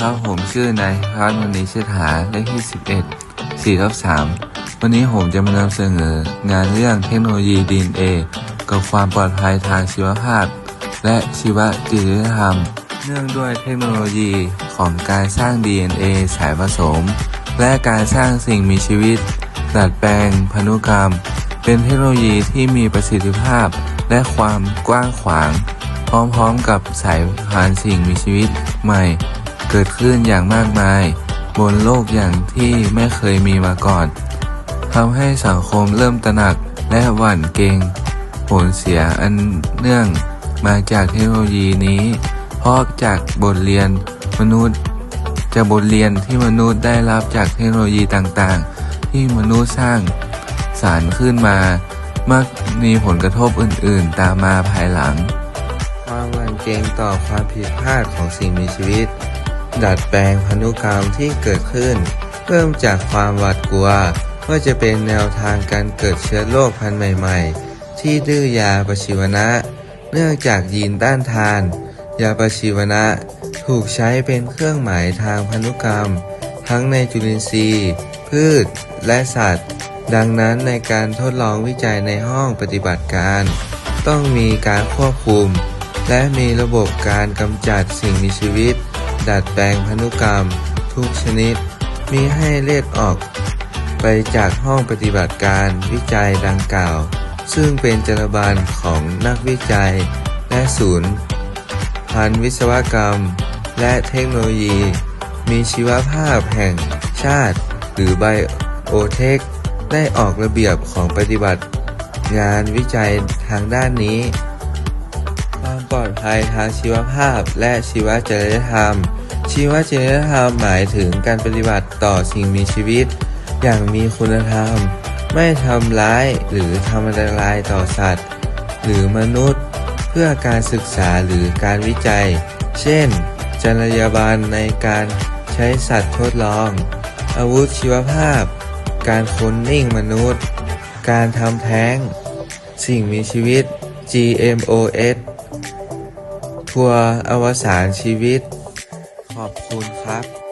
ครับผมชื่อนายพัฒน์มณีเชษฐาเลขที่ 11 4ทับ3วันนี้ผมจะมานำเสนองานเรื่องเทคโนโลยี DNA กับความปลอดภัยทางชีวภาพ และชีวจิตธรรม เนื่องด้วยเทคโนโลยีของการสร้าง DNA สายผสม และการสร้างสิ่งมีชีวิต ดัดแปลงพันธุกรรม เป็นเทคโนโลยีที่มีประสิทธิภาพและความกว้างขวาง พร้อมๆกับสายพานสิ่งมีชีวิตใหม่ เกิดขึ้นอย่างมากมาย บนโลกอย่างที่ไม่เคยมีมาก่อนทำให้สังคมเริ่มตระหนักและหวั่นเกรงผลเสียอันเนื่องมาจากเทคโนโลยีนี้ เพราะจากบทเรียนมนุษย์จากบทเรียนที่มนุษย์ได้รับจากเทคโนโลยีต่างๆ ที่มนุษย์สร้างสารขึ้นมา มักมีผลกระทบอื่นๆ ตามมาภายหลัง ความหวั่นเกรงต่อความผิดพลาดของสิ่งมีชีวิต ดัดแปลงพันธุกรรมที่เกิดขึ้นเริ่มจากความหวาดกลัวว่าจะเป็นแนวทางการเกิดเชื้อโรคพันธุ์ใหม่ ๆ ที่ดื้อยาประชีวนะ เนื่องจากยีนต้านทาน ยาประชีวนะ ถูกใช้เป็นเครื่องหมายทางพันธุกรรม ทั้งในจุลินทรีย์ พืช และสัตว์ ดังนั้นในการทดลองวิจัยในห้องปฏิบัติการ ต้องมีการควบคุม และมีระบบการกำจัดสิ่งมีชีวิต ดัดแปลงพันธุกรรม ทุกชนิด มีให้เลือดออกไปจากห้องปฏิบัติการวิจัยดังกล่าว ซึ่งเป็นจรรบาลของนักวิจัย และศูนย์ พันธุวิศวกรรม และเทคโนโลยี มีชีวภาพแห่งชาติ หรือไบโอเทค ได้ออกระเบียบของปฏิบัติ งานวิจัยทางด้านนี้ ความปลอดภัยทางชีวภาพ และชีวจริยธรรม ชีวจริยธรรมหมายถึงการปฏิบัติต่อสิ่งมีชีวิต อย่างมีคุณธรรม ไม่ทำร้ายหรือทำอันตรายต่อสัตว์ หรือมนุษย์ เพื่อการศึกษาหรือการวิจัย เช่น จรรยาบรรณในการใช้สัตว์ทดลอง อาวุธชีวภาพ การค้นนิ่งมนุษย์ การทำแท้ง สิ่งมีชีวิต GMOS ทัวร์อวสานชีวิต ขอบคุณครับ